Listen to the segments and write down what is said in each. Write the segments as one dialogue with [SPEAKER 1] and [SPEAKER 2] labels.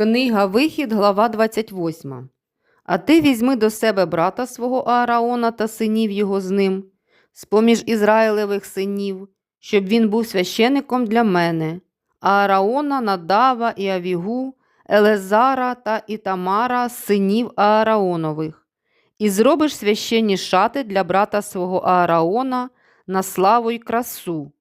[SPEAKER 1] Книга Вихід, глава 28. А ти візьми до себе брата свого Аараона та синів його з ним, з-поміж Ізраїлевих синів, щоб він був священиком для мене, Аараона, Надава і Авігу, Елезара та Ітамара, синів Аараонових, і зробиш священні шати для брата свого Аараона на славу й красу.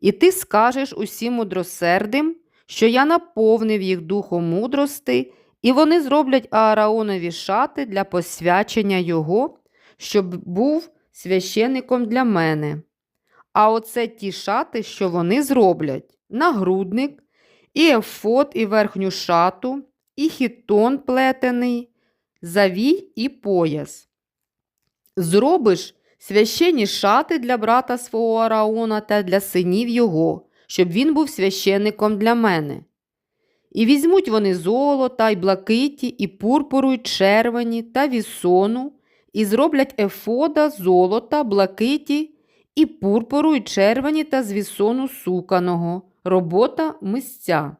[SPEAKER 1] І ти скажеш усім мудросердим, що я наповнив їх духом мудрости, і вони зроблять Аараонові шати для посвячення його, щоб був священником для мене. А оце ті шати, що вони зроблять: нагрудник, і ефот, і верхню шату, і хітон плетений, завій і пояс. Зробиш священні шати для брата свого Араона та для синів його, щоб він був священником для мене. І візьмуть вони золота, й блакиті, і пурпуру, й червені та вісону, і зроблять ефода, золота, блакиті, і пурпуру, й червені та з вісону суканого, робота мисця.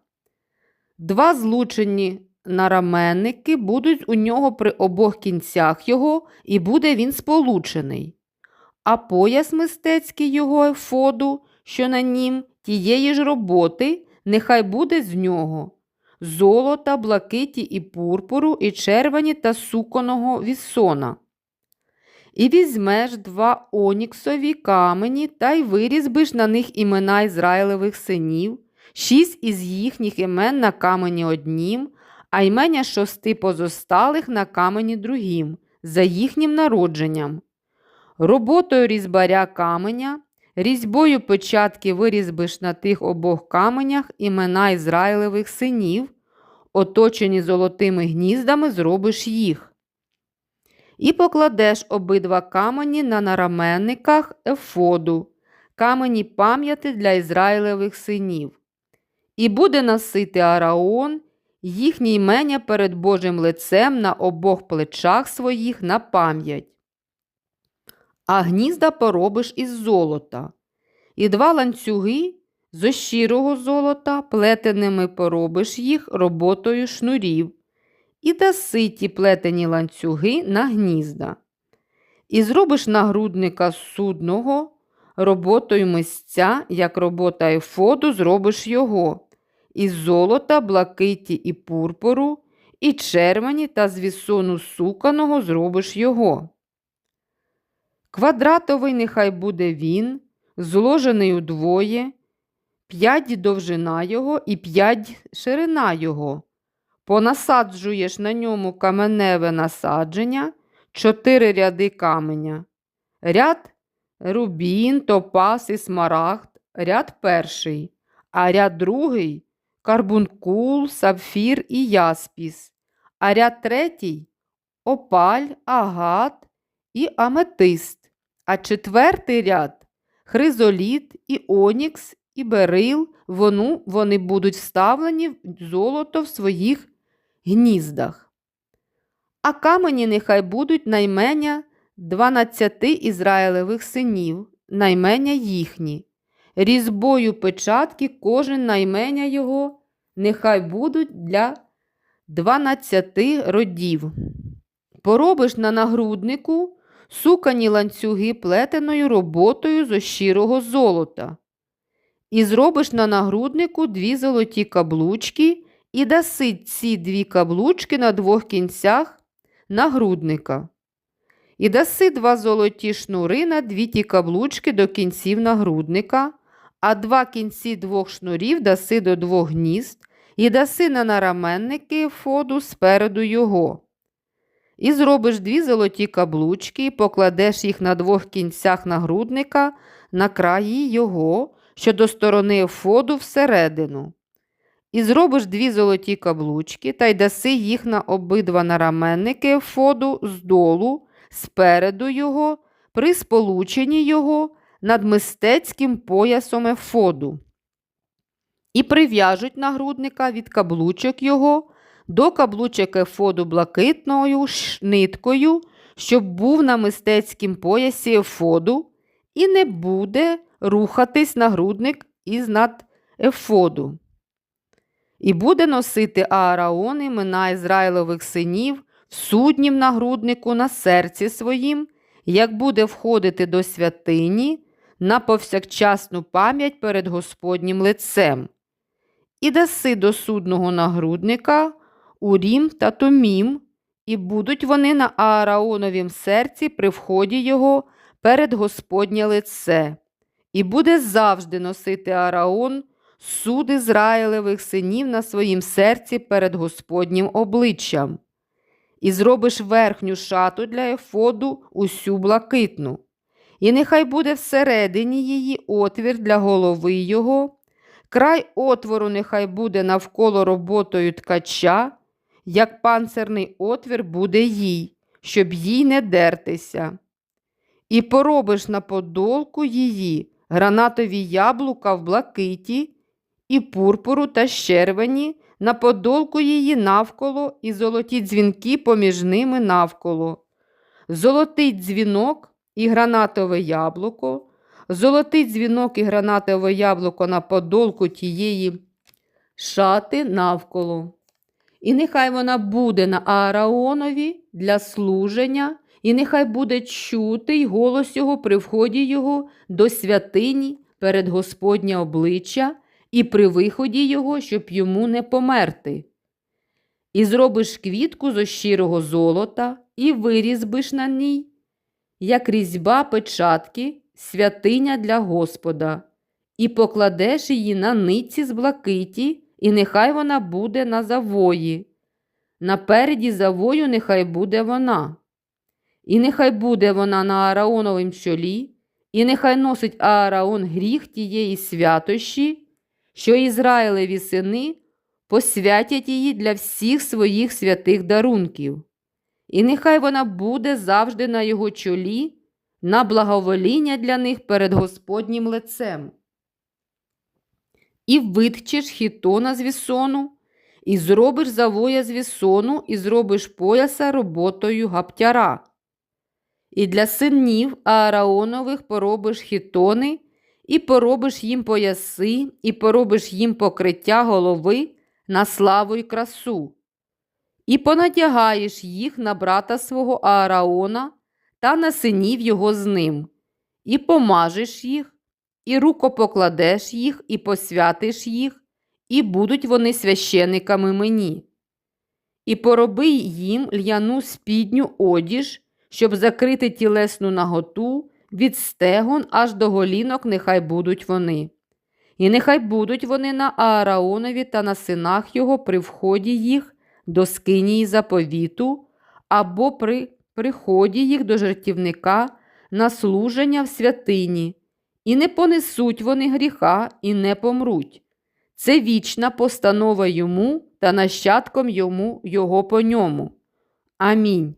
[SPEAKER 1] Два злучені нараменники будуть у нього при обох кінцях його, і буде він сполучений. А пояс мистецький його ефоду, що на нім тієї ж роботи, нехай буде з нього золота, блакиті і пурпуру, і червені та суконого вісона. І візьмеш два оніксові камені та й вирізбиш на них імена Ізраїлевих синів, шість із їхніх імен на камені однім, а імення шости позосталих на камені другім, за їхнім народженням. Роботою різьбаря каменя, різьбою печатки вирізбиш на тих обох каменях імена Ізраїлевих синів, оточені золотими гніздами зробиш їх. І покладеш обидва камені на нараменниках ефоду, камені пам'яти для Ізраїлевих синів. І буде носити Араон їхні імення перед Божим лицем на обох плечах своїх на пам'ять. А гнізда поробиш із золота, і два ланцюги з щирого золота плетеними поробиш їх роботою шнурів, і даси ті плетені ланцюги на гнізда. І зробиш нагрудника судного роботою мисця, як робота ефоду, зробиш його, із золота, блакиті і пурпуру, і червені та з вісону суканого зробиш його. Квадратовий нехай буде він, зложений удвоє, п'ять довжина його і п'ять ширина його. Понасаджуєш на ньому каменеве насадження, чотири ряди каменя. Ряд рубін, топас і смарагд, ряд перший, а ряд другий карбункул, сапфір і яспіс, а ряд третій опаль, агат і аметист, а четвертий ряд хризоліт і онікс і берил, вону, вони будуть вставлені в золото в своїх гніздах. А камені нехай будуть наймення дванадцяти Ізраїлевих синів, наймення їхні. Різьбою печатки кожен наймення його нехай будуть для дванадцяти родів. Поробиш на нагруднику сукані ланцюги плетеною роботою з ощирого золота. І зробиш на нагруднику дві золоті каблучки і даси ці дві каблучки на двох кінцях нагрудника. І даси два золоті шнури на дві ті каблучки до кінців нагрудника, а два кінці двох шнурів даси до двох гнізд, і даси на нараменники фоду спереду його. І зробиш дві золоті каблучки, покладеш їх на двох кінцях нагрудника на краї його, що до сторони ефоду всередину. І зробиш дві золоті каблучки та й даси їх на обидва нараменники ефоду здолу, спереду його, при сполученні його над мистецьким поясом ефоду. І прив'яжуть нагрудника від каблучок його до каблучок ефоду блакитною ниткою, щоб був на мистецькім поясі ефоду, і не буде рухатись нагрудник із над ефоду. І буде носити Аараон імена Ізраїлових синів в суднім нагруднику на серці своїм, як буде входити до святині на повсякчасну пам'ять перед Господнім лицем. І даси до судного нагрудника Урім та Томім, і будуть вони на Аараоновім серці при вході його перед Господнє лице. І буде завжди носити Аараон суд Ізраїлевих синів на своїм серці перед Господнім обличчям. І зробиш верхню шату для ефоду усю блакитну. І нехай буде всередині її отвір для голови його, край отвору нехай буде навколо роботою ткача, як панцирний отвір буде їй, щоб їй не дертися. І поробиш на подолку її гранатові яблука в блакиті, і пурпуру та щервені на подолку її навколо і золоті дзвінки поміж ними навколо. Золотий дзвінок і гранатове яблуко, золотий дзвінок і гранатове яблуко на подолку тієї шати навколо. І нехай вона буде на Аараонові для служення, і нехай буде чути й голос його при вході його до святині перед Господнє обличчя і при виході його, щоб йому не померти. І зробиш квітку зо щирого золота, і вирізбиш на ній, як різьба печатки, святиня для Господа, і покладеш її на ниці з блакиті, і нехай вона буде на завої. Напереді завою нехай буде вона. І нехай буде вона на Аараоновім чолі, і нехай носить Аараон гріх тієї святощі, що Ізраїлеві сини посвятять її для всіх своїх святих дарунків. І нехай вона буде завжди на його чолі, на благовоління для них перед Господнім лицем. І витчеш хітона з вісону, і зробиш завоя з вісону, і зробиш пояса роботою гаптяра. І для синів Аараонових поробиш хітони, і поробиш їм пояси, і поробиш їм покриття голови на славу й красу. І понадягаєш їх на брата свого Аараона та на синів його з ним, і помажеш їх, і рукопокладеш їх, і посвятиш їх, і будуть вони священиками мені. І пороби їм л'яну спідню одіж, щоб закрити тілесну наготу від стегон аж до голінок, нехай будуть вони. І нехай будуть вони на Аараонові та на синах його при вході їх до скинії заповіту, або при приході їх до жертівника на служення в святині, і не понесуть вони гріха, і не помруть. Це вічна постанова йому та нащадком йому його по ньому. Амінь.